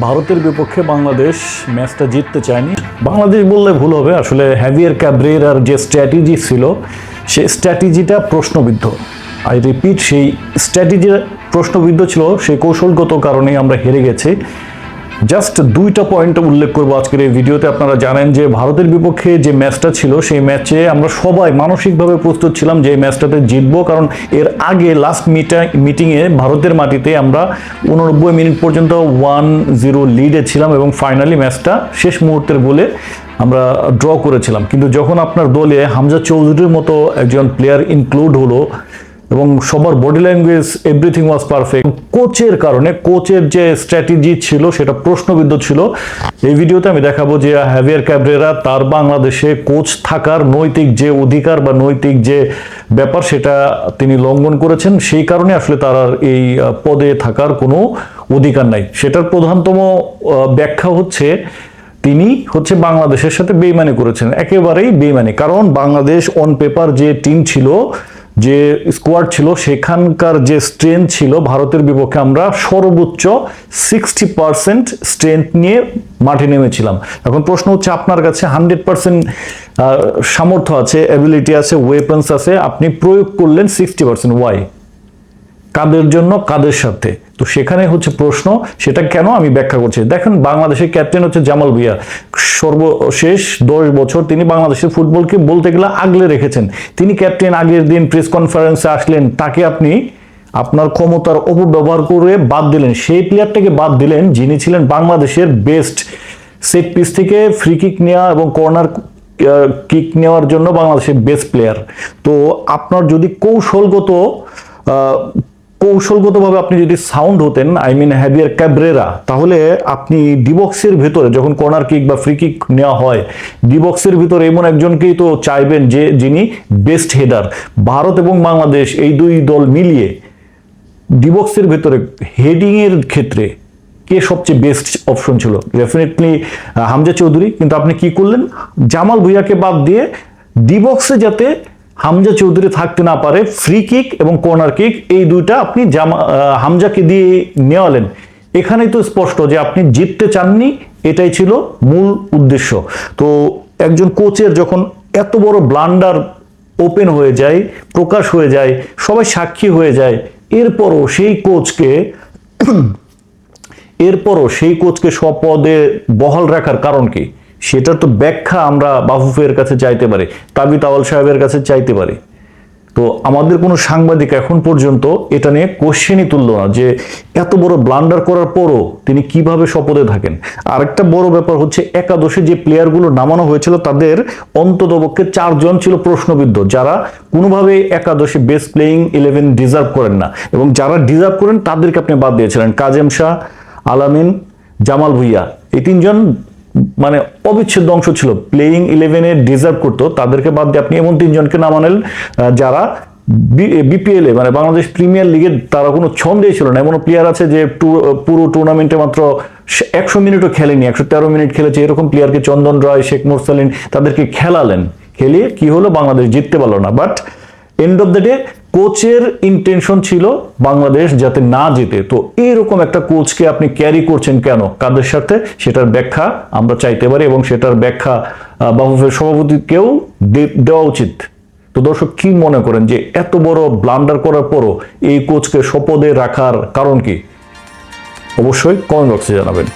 ভারতের বিপক্ষে বাংলাদেশ ম্যাচটা জিততে চায়নি। বাংলাদেশ বললে ভুল হবে, আসলে হ্যাভিয়ার ক্যাব্রেরার যে স্ট্র্যাটেজি ছিল সে স্ট্র্যাটেজিটা প্রশ্নবিদ্ধ। আই রিপিট সেই স্ট্র্যাটেজি প্রশ্নবিদ্ধ ছিল, সেই কৌশলগত কারণে আমরা হেরে গেছি। জাস্ট দুইটা পয়েন্ট উল্লেখ করব আজকের এই ভিডিওতে। আপনারা জানেন যে ভারতের বিপক্ষে যে ম্যাচটা ছিল, সেই ম্যাচে আমরা সবাই মানসিকভাবে প্রস্তুত ছিলাম যে এই ম্যাচটাতে জিতবো, কারণ এর আগে লাস্ট মিটা মিটিংয়ে ভারতের মাটিতে আমরা উননব্বই মিনিট পর্যন্ত ওয়ান জিরো লিডে ছিলাম এবং ফাইনালি ম্যাচটা শেষ মুহূর্তের বলে আমরা ড্র করেছিলাম। কিন্তু যখন আপনার দলে হামজা চৌধুরীর মতো একজন প্লেয়ার ইনক্লুড হলো এবং সবার body language everything was perfect কোচের কারণে, কোচের যে স্ট্র্যাটেজি ছিল, সেটা প্রশ্নবিদ্ধ ছিল। এই ভিডিওতে আমি দেখাবো যে হ্যাভিয়ার ক্যাব্রেরা তার বাংলাদেশে কোচ থাকার নৈতিক যে অধিকার বা নৈতিক যে ব্যাপার, সেটা তিনি লঙ্ঘন করেছেন, সেই কারণে আসলে তার আর এই পদে থাকার কোনো অধিকার নাই। সেটার প্রধানতম ব্যাখ্যা হচ্ছে, তিনি হচ্ছে বাংলাদেশের সাথে বেইমানি করেছেন। একেবারেই বেইমানি। কারণ বাংলাদেশ অন পেপার যে টিম ছিল যে স্কোয়াড ছিল, সেখানকার যে স্ট্রেন্থ ছিল, ভারতের বিপক্ষে আমরা সর্বোচ্চ সিক্সটি পারসেন্ট স্ট্রেন্থ নিয়ে মাঠে নেমেছিলাম। এখন প্রশ্ন হচ্ছে আপনার কাছে হান্ড্রেড পারসেন্ট সামর্থ্য আছে অ্যাবিলিটি আছে ওয়েপন্স আছে, আপনি প্রয়োগ করলেন সিক্সটি পারসেন্ট ওয়াই কাদের জন্য, কাদের সাথে? তো সেখানে হচ্ছে প্রশ্ন, সেটা কেন আমি ব্যাখ্যা করছি? দেখেন বাংলাদেশের ক্যাপ্টেন হচ্ছে জামাল ভুইয়া। সর্বশেষ দশ বছর তিনি বাংলাদেশের ফুটবলকে বলতে গেলে আগলে রেখেছেন। তিনি ক্যাপ্টেন আগের দিন প্রেস কনফারেন্সে আসলেন, তাকে আপনি আপনার ক্ষমতার অপব্যবহার করে বাদ দিলেন। সেই প্লেয়ারটাকে বাদ দিলেন, যিনি ছিলেন বাংলাদেশের বেস্ট সেট পিস থেকে ফ্রি কিক নেওয়া এবং কর্নার কিক নেওয়ার জন্য বাংলাদেশের বেস্ট প্লেয়ার তো আপনার যদি কৌশলগত কৌশলগতভাবে আপনি যদি সাউন্ড হতেন আই মিন হ্যাভিয়ার ক্যাব্রেরা তাহলে আপনি ডিবক্সের ভেতরে যখন কর্নার কিক বা ফ্রি কিক নেওয়া হয় ডিবক্সের ভিতরে এমন একজনকেই তো চাইবেন যে, যিনি বেস্ট হেডার ভারত এবং বাংলাদেশ এই দুই দল মিলিয়ে ডিবক্সের ভেতরে হেডিং এর ক্ষেত্রে কে সবচেয়ে বেস্ট অপশন ছিল? ডেফিনেটলি হামজা চৌধুরী। কিন্তু আপনি কি করলেন? জামাল ভুইয়াকে বাদ দিয়ে ডিবক্সে যাতে হামজা চৌধুরী থাকতে না পারে ফ্রি কিক এবং কর্নার কিক এই দুইটা আপনি জামা হামজাকে দিয়ে নেওয়ালেন। এখানেই তো স্পষ্ট যে আপনি জিততে চাননি, এটাই ছিল মূল উদ্দেশ্য। তো একজন কোচের যখন এত বড় ব্লান্ডার ওপেন হয়ে যায়, প্রকাশ হয়ে যায়, সবাই সাক্ষী হয়ে যায়, এরপরও সেই কোচকে এরপরও সেই কোচকে স্বপদে বহাল রাখার কারণ কি? সেটার তো ব্যাখ্যা আমরা বাফুফের কাছে চাইতে পারি, তাবি তাওয়াল সাহেবের কাছে চাইতে পারি। তো আমাদের কোনো সাংবাদিক এখন পর্যন্ত এটা নিয়ে কোশ্চেনই তুললো না যে এত বড় ব্লান্ডার করার পরও তিনি কীভাবে শপথে থাকেন। আরেকটা বড় ব্যাপার হচ্ছে একাদশে যে প্লেয়ারগুলো নামানো হয়েছিল, তাদের অন্ততপক্ষে চারজন ছিল প্রশ্নবিদ্ধ, যারা কোনোভাবে একাদশে বেস্ট প্লেয়িং ইলেভেন ডিজার্ভ করেন না। এবং যারা ডিজার্ভ করেন, তাদেরকে আপনি বাদ দিয়েছিলেন। কাজেম শাহ, আলামিন, জামাল ভুইয়া, এই তিনজন মানে অবিচ্ছেদ্য অংশ ছিল। প্লেয়িং ইলেভেনে ডিজার্ভ করতো, তাদেরকে বাদ দিয়ে আপনি এমন তিনজনকে নামানেন যারা বিপিএল মানে বাংলাদেশ প্রিমিয়ার লিগে তারা কোনো ছন্দেই ছিল না। এমন প্লেয়ার আছে যে পুরো টুর্নামেন্টে মাত্র একশো মিনিটও খেলেনি, একশো তেরো মিনিট খেলেছে, এরকম প্লেয়ারকে চন্দন রায়, শেখ মোরসালিন তাদেরকে খেলালেন। খেলিয়ে কি হলো? বাংলাদেশ জিততে পারল না। But end of the day কোচের ইন্টেনশন ছিল বাংলাদেশ যাতে না জিতে। তো এইরকম একটা কোচকে আপনি ক্যারি করছেন কেন? কাদের সাথে? সেটার ব্যাখ্যা আমরা চাইতে পারি এবং সেটার ব্যাখ্যা বাফুফের সভাপতিকেও দেওয়া উচিত। তো দর্শক, কি মনে করেন যে এত বড় ব্লান্ডার করার পরও এই কোচকে শপথে রাখার কারণ কি? অবশ্যই কমেন্ট বক্সে জানাবেন।